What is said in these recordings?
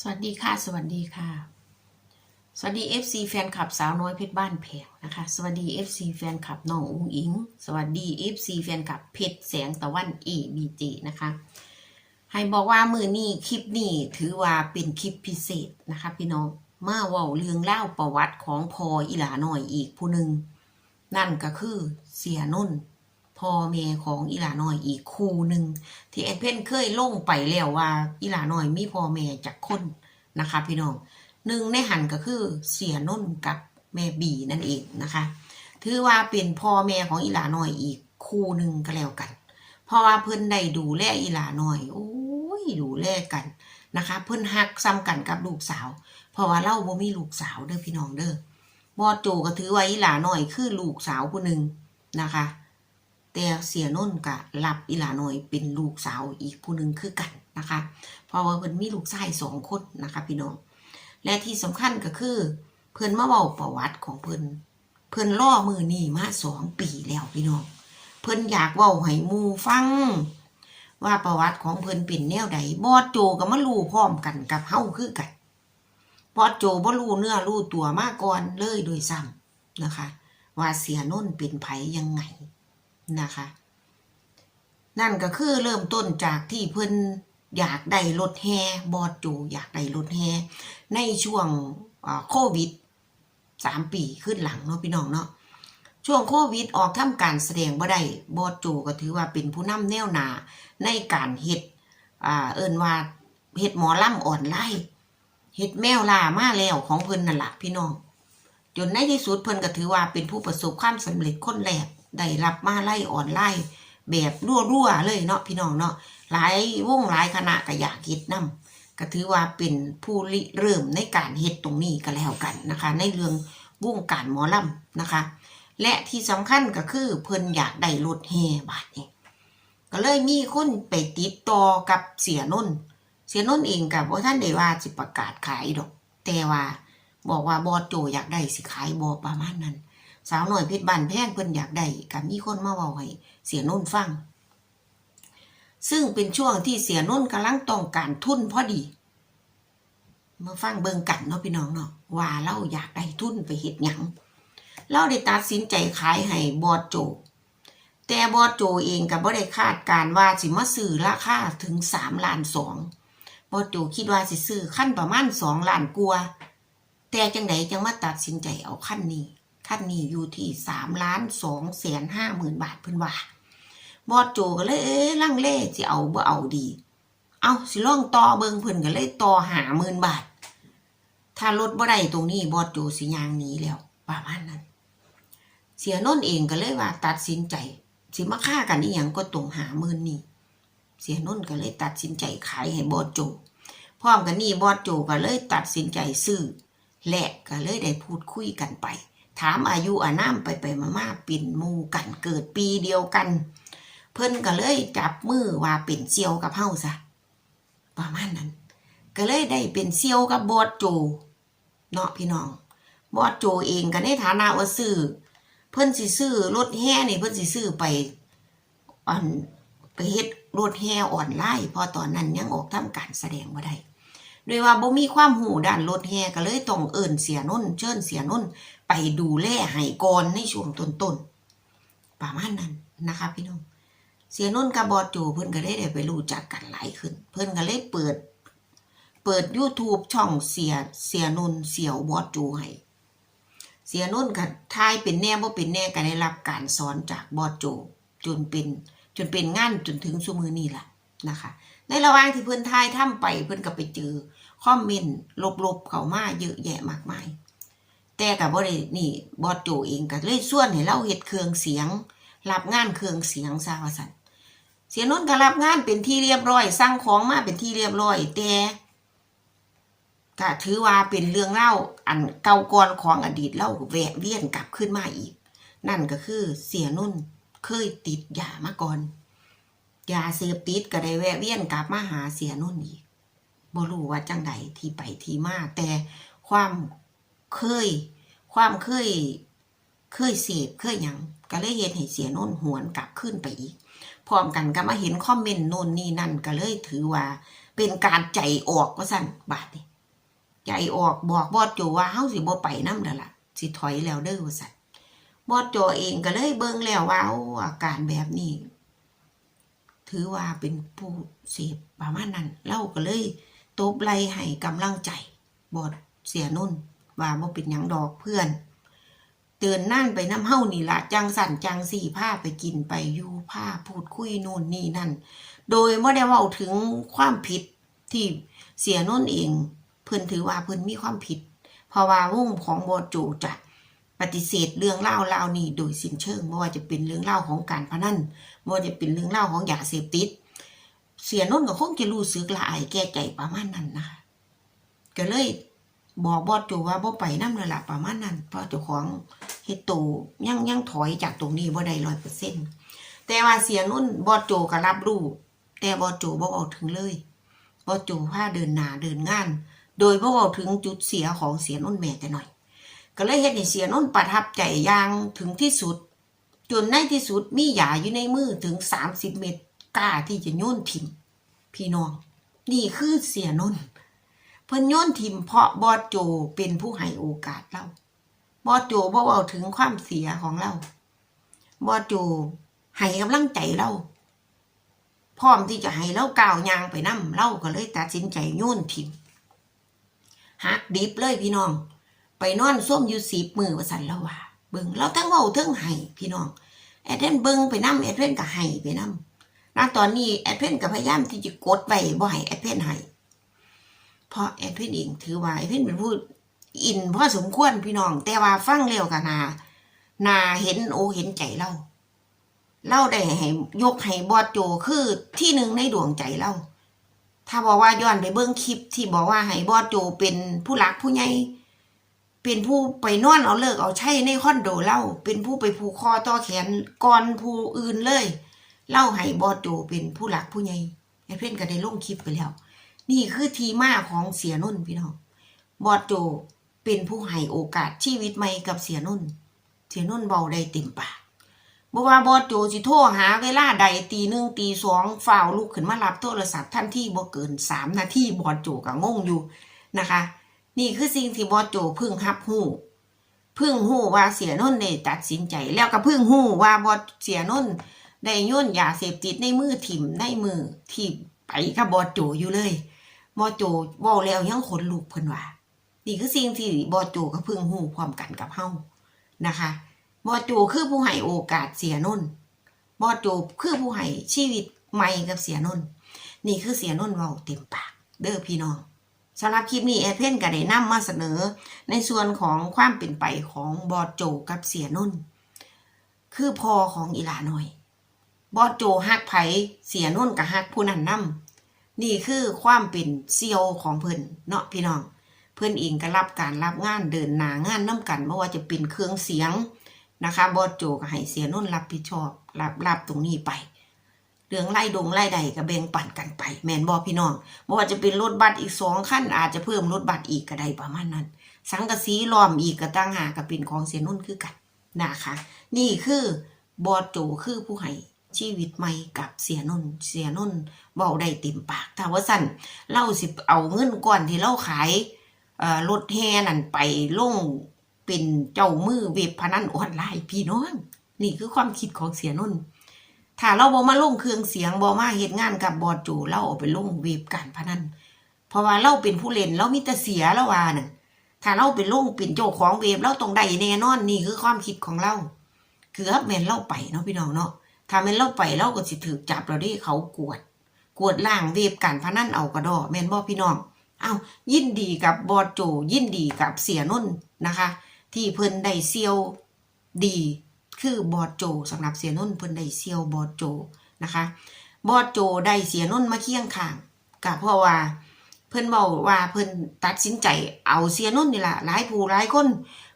สวัสดีค่ะ สวัสดีค่ะ สวัสดี FC แฟนคลับสาวน้อยเพชรบ้านแพงนะคะ สวัสดี FC แฟนคลับน้องอุ้งอิง สวัสดี FC แฟนคลับเพชรแสงตะวัน ABG นะคะ ให้บอกว่ามือนี้คลิปนี้ถือว่าเป็นคลิปพิเศษนะคะ พี่น้องมาเว่าเรื่องเล่าประวัติของพออีหลาหน่อยอีกผู้หนึ่งนั่นก็คือเสียนุ่น พ่อแม่ของอีหลาน้อยอีกคู่หนึ่งที่แอนเพนเคยลงไปแล้วว่าอีหลาน้อยมีพ่อแม่จากคนนะคะ พี่น้องหนึ่งในหันก็คือเสียนุ่นกับแม่บีนั่นเองนะคะ ถือว่าเป็นพ่อแม่ของอีหลาน้อยอีกคู่หนึ่งก็แล้วกัน เพราะว่าเพิ่นได้ดูแลอีหลาน้อยโอ้ยดูแลกันนะคะ เพิ่นฮักซ้ำกันกับลูกสาว เพราะว่าเล่าบ่มีลูกสาวเด้อพี่น้องเด้อบอโจก็ถือว่าอีหลาน้อยคือลูกสาวผู้หนึ่งนะคะ แต่เสียนุ่นก็รับอีหลาน้อยเป็นลูกสาวอีกผู้หนึ่งคือกันนะคะเพราะว่าเพิ่นมีลูกชายสองคนนะคะ พี่น้อง และที่สำคัญก็คือ เพิ่นมาเว้าประวัติของเพิ่นเพิ่นล่อมือนี่มาสองปีแล้วพี่น้อง เพิ่นอยากเว้าให้มูฟัง ว่าประวัติของเพิ่นเป็นแนวใดบอดโจก็มารู้พร้อมกันกับเฮาคือกันบอดโจบ่รู้เนื้อรู้ตัวมาก่อนเลยโดยซ้ำนะคะ ว่าเสียนุ่นเป็นไผยังไง นะคะ นั่นก็คือเริ่มต้นจากที่เพิ่นอยากได้รถแฮบอดโจอยากได้รถแฮในช่วงโควิดสามปีขึ้นหลังเนาะพี่น้องเนาะช่วงโควิดออกทำการแสดงบ่ได้บอดโจก็ถือว่าเป็นผู้นำแนวหนาในการเฮ็ดอ่าเอิ้นว่าเฮ็ดหมอล่ำอ่อนไลน์เฮ็ดแมวล่ามาแล้วของเพิ่นนั่นล่ะพี่น้องจนในที่สุดเพิ่นก็ถือว่าเป็นผู้ประสบความสำเร็จคนแรก ได้รับมาไล่ออนไลน์แบบรั่วๆเลยเนาะพี่น้องเนาะหลายวงหลายคณะก็อยากเฮ็ดนํก็ถือว่าเป็นผู้ริเริ่มในการเฮ็ดตรงนี้ก็แล้วกันนะคะ ในเรื่องวงการหมอลำนะคะ และที่สำคัญก็คือเพิ่นอยากได้รถแห่บาทนี้ก็เลยมีคนไปติดต่อกับเสียนนท์เสียนนท์เองกับว่าท่านได้ว่าสิประกาศขายดอก แต่ว่าบอกว่าบอโจอยากได้สิขายบอประมาณนั้น สาวหน่อยเพชรบ้านแพงเพิ่นอยากได้กับมีคนมาเว้าให้เสียนุ่นฟัง ซึ่งเป็นช่วงที่เสียนุ่นกำลังต้องการทุนพอดี มาฟังเบิ่งกันเนาะพี่น้องเนาะว่าเราอยากได้ทุนไปเฮ็ดหยังเราได้ตัดสินใจขายให้บอดโจ แต่บอดโจเองก็บ่ได้คาดการว่าสิมาซื้อราคาถึง3ล้านสองบอดโจคิดว่าสิซื้อขั้นประมาณ2ล้านกว่าแต่จังไดจังมาตัดสินใจเอาขั้นนี้ ขั้นนี้อยู่ที่สามล้านสองแสนห้าหมื่นบาทเพิ่นว่าบอดโจก็เลยเอ๊ะลังเล่สิเอาบ่เอาดี เอาสิล่องต่อเบิงเพิ่นก็เลยต่อหาหมื่นบาท ถ้าลดบ่ได้ตรงนี้บอดโจสิยางหนีแล้วประมาณนั้น เสียโนนเองก็เลยว่าตัดสินใจ สิมาฆ่ากันอีหยังก็ตรงหาหมื่นนี่เสียโนนก็เลยตัดสินใจขายให้บอดโจพร้อมกันนี้บอดโจก็เลยตัดสินใจซื้อและก็เลยได้พูดคุยกันไป ถามอายุอานามไปไปมามาๆเป็นมูกันเกิดปีเดียวกัน เพิ่นก็เลยจับมือว่าเป็นเซียวกับเฮาซะประมาณนั้น ก็เลยได้เป็นเซียวกับบอดโจเนาะพี่น้องบอดโจเองก็ในฐานะว่าซื้อเพิ่นสิซื้อรถแห่นี่เพิ่นสิซื้อไปอันไปเฮ็ดรถแห่ออนไลน์พอตอนนั้นยังออกทำการแสดงบ่ได้ด้วยว่าบ่มีความหูด้านรถแห่ก็เลยต้องเอิ่นเสียนุ่นเชิญเสียนุ่น ไปดูแลให้ก่อนในช่วงต้นๆประมาณนั้นนะคะพี่น้องเสียนุ่นกับบอดโจเพิ่อนก็ได้ได้ไปรู้จักกันหลายขึ้น เพิ่อนก็เลยเปิด เปิด YouTube ช่องเสียเสียนุ่นเสียวบอดโจให้เสียนุ่นก็ทายเป็นแน่บ่เป็นแน่ก็ได้รับการสอนจากบอดโจจนเป็นจนเป็นงานจนถึงซุมือนี้ล่ะนะคะ ในระหว่างที่เพิ่อนทายทำไปเพิ่อนก็ไปเจอคอมเมนต์ลบๆเข้ามาเยอะแยะมากมาย แต่กับบ่ได้นี่บอดโจเองก็เลยส่วนให้เราเฮ็ดเครื่องเสียง รับงานเครื่องเสียงซะว่าซั่นเสียนนท์ก็รับงานเป็นที่เรียบร้อยสั่งของมาเป็นที่เรียบร้อยแต่ก็ถือว่าเป็นเรื่องเล่าอันเก่าก่อนของอดีตเล่าแวะเวียนกลับขึ้นมาอีก นั่นก็คือเสียนุ่นเคยติดยามาก่อนยาเสพติดก็ได้แวะเวียนกลับมาหาเสียนุ่นอีกบ่รู้ว่าจังใดที่ไปที่มาแต่ความเคย ความเคยเคยเสพเคยยังก็เลยเฮ็ดให้เสียนุ่นหวนกลับขึ้นไปอีก พร้อมกันก็มาเห็นคอมเมนต์โน่นนี่นั่นก็เลยถือว่า เป็นการใจออกว่าสั่นบาดนี่ใจออกบอกบอดโจว่าเฮาสิบ่ไปนำแล้วล่ะสิถอยแล้วเด้อว่าสั่นบอดโจเองก็เลยเบิ่งแล้วว่าอาการแบบนี้ ถือว่าเป็นผู้เสพประมาณนั้นเล่าก็เลยตบไหลให้กำลังใจบอดเสียนุ่น ว่าบ่เป็นหยังดอกเพื่อน เตือนนั่นไปน้ำเฮ้านี่ละจังสั่นจังสี่ผ้าไปกินไปอยู่ผ้าพูดคุยนู่นนี่นั่น โดยไม่ได้เว่าถึงความผิดที่เสียนุ่นเอง เพิ่อนถือว่าเพิ่อนมีความผิด เพราะว่าวงของบอจูจะปฏิเสธเรื่องเล่าเล่านี้โดยสิ้นเชิงไม่ว่าจะเป็นเรื่องเล่าของการพนันไม่ว่าจะเป็นเรื่องเล่าของยาเสพติด เสียนุ่นก็คงจะรู้สึกละอายแก้ใจประมาณนั้นนะคะก็เลย บอกบอสโจว่าบ่ไปน้ำเลยละประมาณนั้น เพราะเจ้าของเฮ็ดโตยังยังถอยจากตรงนี้บ่ได้ร้อยเปอร์เซ็นต์แต่ว่าเสียนุ่นบอสโจก็รับรู้แต่บอสโจบ่บอกถึงเลยบอสโจพาเดินหน้าเดินงาน โดยบ่บอกถึงจุดเสียของเสียนุ่นแม่แต่หน่อย ก็เลยเฮ็ดให้เสียนุ่นประทับใจอย่างถึงที่สุด จนในที่สุดมีหยาอยู่ในมือถึง30เม็ดกล้าที่จะโยนถิ่มพี่น้อง นี่คือเสียนุ่น เพิ่นโยนทิมเพราะบอดโจเป็นผู้ให้โอกาสเราบอดโจบ่เว้าถึงความเสียของเราบอดโจให้กำลังใจเราพร้อมที่จะให้เราก้าวยางไปนำเราก็เลยตัดสินใจโยนทิมหักดิบเลยพี่น้อง ไปนอนส้มอยู่สีบมือว่าสันแล้วว่าเบิงเราทั้งเว้าทั้งให้พี่น้องแอดเวนเบิงไปนำแอดเวนก็ให้ไปนำณตอนนี้แอดเวนก็พยายามที่จะกดไว้บ่ให้แอดเวนให้ เพราะแอดเพิ่นเองถือว่าแอดเพิ่นเป็นผู้อินพอสมควรพี่น้อง แต่ว่าฟังเร็วกันนานาเห็นโอเห็นใจเราเล่าได้ให้ยกให้บอดโจคือที่หนึ่งในดวงใจเราถ้าบอกว่าย้อนไปเบิ้องคลิปที่บอกว่าให้บอดโจเป็นผู้รักผู้ใหญ่เป็นผู้ไปนอนเอาเลิกเอาใช้ในคอนโดเล่าเป็นผู้ไปผูกคอต่อแขนก่อนผู้อื่นเลย เล่าให้บอดโจเป็นผู้รักผู้ใหญ่แอดเพิ่นก็ได้ลงคลิปไปแล้ว นี่คือทีมาของเสียนุ่นพี่น้อง บอดโจเป็นผู้ให้โอกาสชีวิตใหม่กับเสียนุ่น เสียนุ่นเบาได้เต็มปากบ่ว่าบอดโจสิโทรหาเวลาใดตีหนึ่งตีสองฝ่าวลุกขึ้นมารับโทรศัพท์ทันที่บ่เกินสามนาทีบอดโจก็งงอยู่นะคะ นี่คือสิ่งที่บอดโจพึ่งรับหู้พึ่งหู้ว่าเสียนุ่นได้ตัดสินใจ แล้วก็พึ่งหู้ว่าบอดเสียนุ่นได้ย่นยาเสพติดในมือถิ่มในมือที่ไปกับบอดโจอยู่เลย บอโจเว้าแล้วยังขนลุกเพิ่นว่านี่คือสิ่งที่บอโจก็เพิ่งหูพร้อมกันกับเฮานะคะบอโจคือผู้ให้โอกาสเสียนุ่นบอโจคือผู้ให้ชีวิตใหม่กับเสียนุ่นนี่คือเสียนุ่นเว้าเต็มปาก เด้อพี่น้องสำหรับคลิปนี้แอดเพนก็ได้นำมาเสนอ ในส่วนของความเป็นไปของบอโจกับเสียนุ่น คือพ่อของอีหลาน้อย บอโจฮักไผเสียนุ่นกับฮักผู้นั้นนำ นี่คือความเป็นเซียวของเพิ่นเนาะพี่น้อง เพิ่นเองก็รับการรับงานเดินหน้างานน้กันไม่ว่าจะเป็นเครื่องเสียงนะคะบอสโจก็ให้เสียนุ่นรับผิดชอบรับรับตรงนี้ไป เรื่องไล่ดงไล่ใดก็แบ่งปันกันไป แมนบอพี่น้องไม่ว่าจะเป็นรถบัสอีกสองขั้นอาจจะเพิ่มรถบัสอีกก็ได้ประมาณนั้น สังกะสีล้อมอีกก็ตั้งหากก็เป็นของเสียนุ่นคือกันนะคะ นี่คือบอสโจคือผู้ให้ ชีวิตใหม่กับเสียนุ่นเสียนุ่นเบาได้เต็มปากถ้าว่าสั่นเล่าสิเอาเงินก่อนที่เล่าขายรถแห่นั่นไปลงเป็นเจ้ามือเว็บพนันออนไลน์พี่น้อง นี่คือความคิดของเสียนุ่นถ้าเราบอมาลงเครื่องเสียงบอมาเหตุงานกับบอดจูเราเอาไปลงเว็บการพนันเพราะว่าเราเป็นผู้เล่นเรามีแต่เสียแล้วว่าน่ะถ้าเราเป็นลงเป็นเจ้าของเว็บเราต้องได้แน่นอนนี่คือความคิดของเรา คือครับแมนเราไปเนาะพี่น้องเนาะ ถ้าแม่นเราไปเราก็สิถูกจับเราได้เขากวด กวดล่างเวฟการพนันเอากระดอแม่นบ่พี่น้องอ้าวยินดีกับบอดโจ ยินดีกับเสียนุ่นนะคะ ที่เพิ่นได้เซียวดีคือบอดโจสำหรับเสียนุ่นเพิ่นได้เซียวบอดโจนะคะ บอดโจได้เสียนุ่นมาเคียงข้างก็เพราะว่าเพิ่นบอกว่าเพิ่นตัดสินใจเอาเสียนุ่นนี่แหละหลายผู้หลายคน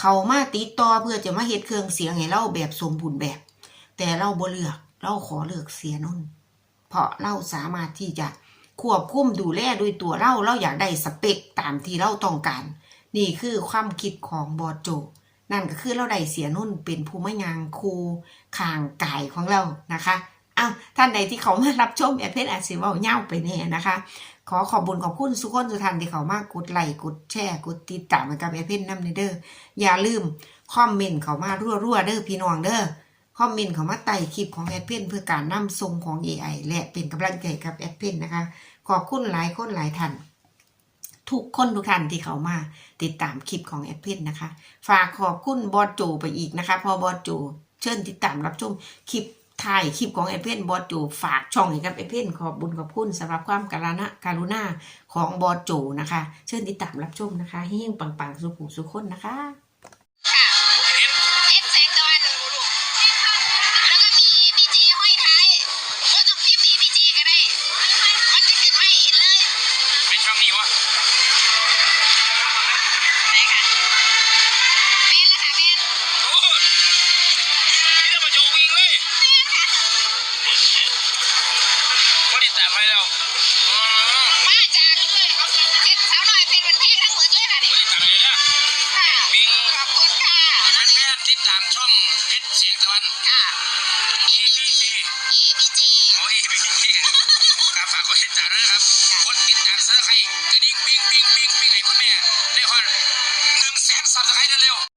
เขามาติดต่อเพื่อจะมาเฮ็ดเครื่องเสียงให้เราแบบสมบูรณ์แบบ แต่เราบ่เลือก เราขอเลือกเสียนุ่นเพราะเราสามารถที่จะควบคุมดูแลด้วยตัวเราเราอยากได้สเปคตามที่เราต้องการ นี่คือความคิดของบอโจ นั่นก็คือเราได้เสียนุ่นเป็นภูมิยางคูข่างกายของเรานะคะอ้าวท่านใดที่เขามารับชมแอดเพจอาจสิว่าเง่าไปแน่นะคะ ขอขอบบุญขอบคุณสุกคนสุทันที่เขามากกดไลค์กดแชร์กดติดตามกับแอดเพนน้ำในเด้ออย่าลืมคอมเมนต์เขามารั่วๆเด้อพี่น้องเด้อ คอมเมนต์เขามาไต่คลิปของแอดเพนเพื่อการนำทรงของ AI และเป็นกำลังใจกับแอดเพนนะคะ ขอบคุณหลายคนหลายท่านทุกคนทุกท่านที่เขามาติดตามคลิปของแอดเพนนะคะ ฝากขอบคุณบอสโจไปอีกนะคะ พอบอสโจเชิญติดตามรับชมคลิปถ่ายคลิปของแอดเพนบอสโจฝากช่องให้กับแอดเพนขอบบุญขอบคุณสำหรับความการณะการุณาของบอสโจนะคะ เชิญติดตามรับชมนะคะเฮงปังๆสุขุสุขคนนะคะ กดติดตามซับสไครต์กระดิ่งปิ้งปิ้งปิ้งปิ้งให้คุณแม่ได้ฮอดหนึ่งแสนสับสไครต์เร็ว